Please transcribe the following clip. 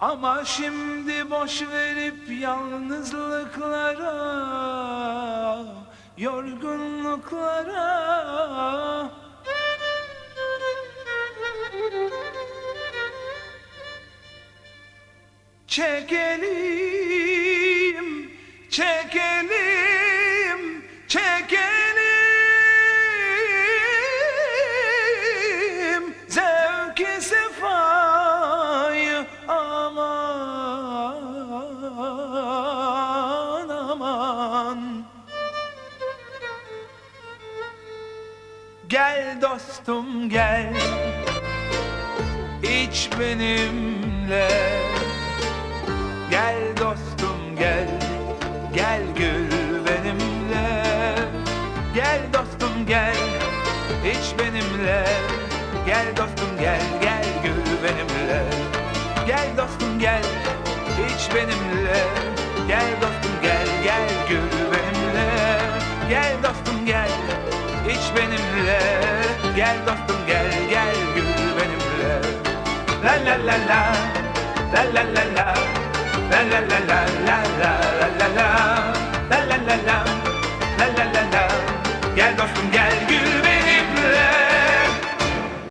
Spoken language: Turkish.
Ama şimdi boş verip yalnızlıklara Yorgunluklara. Çekelim, çekelim, çekelim Gel dostum gel. İç benimle. Gel dostum gel. Gel gül benimle. Gel dostum gel. İç benimle. Gel dostum gel. Gel gül benimle. Gel dostum gel. İç benimle. Gel dostum gel. Gel gül benimle. Gel dostum gel benimle. Gel dostum gel gel gül benimle. La la la la La la la